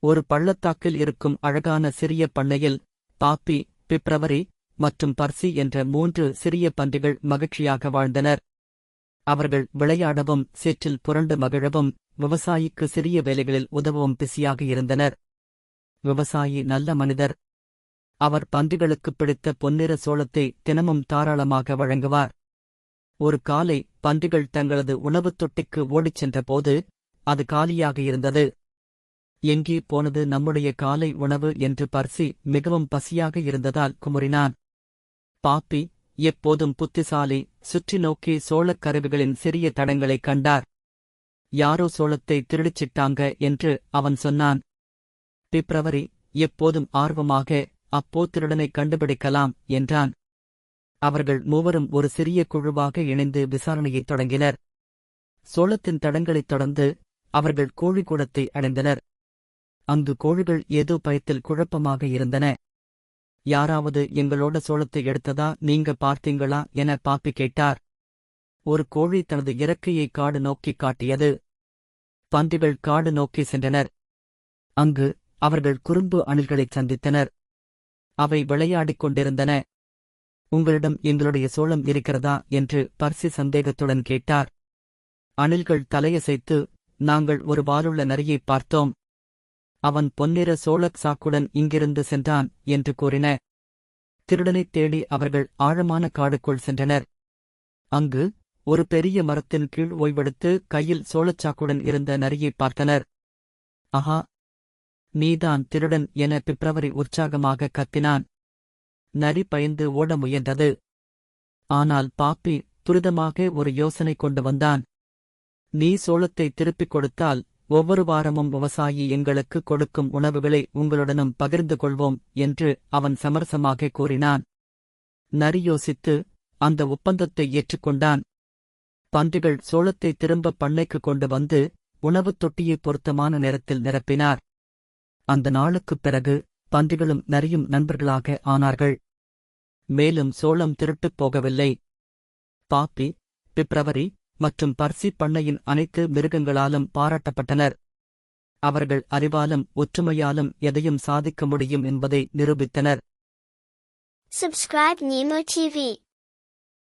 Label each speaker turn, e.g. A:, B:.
A: ஒரு பள்ளத்தாக்கில் இருக்கும் அழகான சிறிய பண்ணையில் பாப்பி பிப்ரவரி மற்றும் பர்சி என்ற மூன்று சிறிய பன்றிகள் மகிழ்ச்சியாக வாழ்ந்தனர். அவர்கள் விளையாடவும் சேற்றில் புரண்டு மகிழவும் விவசாயிக்கு சிறிய வேலைகளில் உதவவும் பிஸியாக இருந்தனர். விவசாயி நல்ல மனிதர். அவர் பன்றிகளுக்குப் பிடித்த பொன்னிற சோளத்தை தினமும் தாராளமாக வழங்குவார். ஒரு காலை பன்றிகள் தங்களது உணவுத் தொட்டிக்கு ஓடிச் சென்றபோது அது காலியாக இருந்தது. எங்கே போனது நம்முடைய காலை உணவு என்று பர்சி மிகவும் பசியாக இருந்ததால் குமுறினான். பாப்பி எப்போதும் புத்திசாலி சுற்றி நோக்கி சோழக் கருவிகளின் சிறிய தடங்களைக் கண்டார். யாரோ சோளத்தை திருடிச்சிட்டாங்க என்று அவன் சொன்னான். பிப்ரவரி எப்போதும் ஆர்வமாக அப்போ திருடனை கண்டுபிடிக்கலாம் என்றான். அவர்கள் மூவரும் ஒரு சிறிய குழுவாக இணைந்து விசாரணையைத் தொடங்கினர். சோளத்தின் தடங்களைத் தொடர்ந்து அவர்கள் கோழிக்கூடத்தை அடைந்தனர். அங்கு கோழிகள் ஏதோ பயத்தில் குழப்பமாக இருந்தன. யாராவது எங்களோட சோளத்தை எடுத்ததா நீங்க பார்த்தீங்களா என பாப்பி கேட்டார். ஒரு கோழி தனது இறக்கையை காடு நோக்கிக் காட்டியது. பன்றிகள் காடு நோக்கி சென்றனர். அங்கு அவர்கள் குறும்பு அணில்களைச் சந்தித்தனர். அவை விளையாடிக் கொண்டிருந்தன. உங்களிடம் எங்களுடைய சோளம் இருக்கிறதா? என்று பர்சி சந்தேகத்துடன் கேட்டார். அணில்கள் தலையசைத்து நாங்கள் ஒரு வாலுள்ள நரியைப் பார்த்தோம். அவன் பொன்னிற சோழக் சாக்குடன் இங்கிருந்து சென்றான் என்று கூறின. திருடனைத் தேடி அவர்கள் ஆழமான காடுக்குள் சென்றனர். அங்கு ஒரு பெரிய மரத்தின் கீழ் ஓய்வெடுத்து கையில் சோழச்சாக்குடன் இருந்த நரியைப் பார்த்தனர். அஹா நீதான் திருடன் என பிப்ரவரி உற்சாகமாக கத்தினான். நரி பயந்து ஓட முயன்றது. ஆனால் பாப்பி துரிதமாக ஒரு யோசனை கொண்டு வந்தான். நீ சோளத்தை திருப்பிக் கொடுத்தால் ஒவ்வொரு வாரமும் விவசாயி எங்களுக்கு கொடுக்கும் உணவுகளை உங்களுடனும் பகிர்ந்து கொள்வோம் என்று அவன் சமரசமாக கூறினான். நரியோசித்து அந்த ஒப்பந்தத்தை ஏற்றுக்கொண்டான். பன்றிகள் சோளத்தை திரும்ப பண்ணைக்கு கொண்டு வந்து உணவுத் தொட்டியை பொருத்தமான நேரத்தில் நிரப்பினார். அந்த நாளுக்குப் பிறகு பன்றிகளும் நரியும் நண்பர்களாக ஆனார்கள். மேலும் சோளம் திருட்டுப் போகவில்லை. பாப்பி பிப்ரவரி மற்றும் பர்சி பண்ணையின் அனைத்து மிருகங்களாலும் பாராட்டப்பட்டனர் அவர்கள் அறிவாலும் ஒற்றுமையாலும் எதையும் சாதிக்க முடியும் என்பதை நிரூபித்தனர்
B: Subscribe Nemo TV.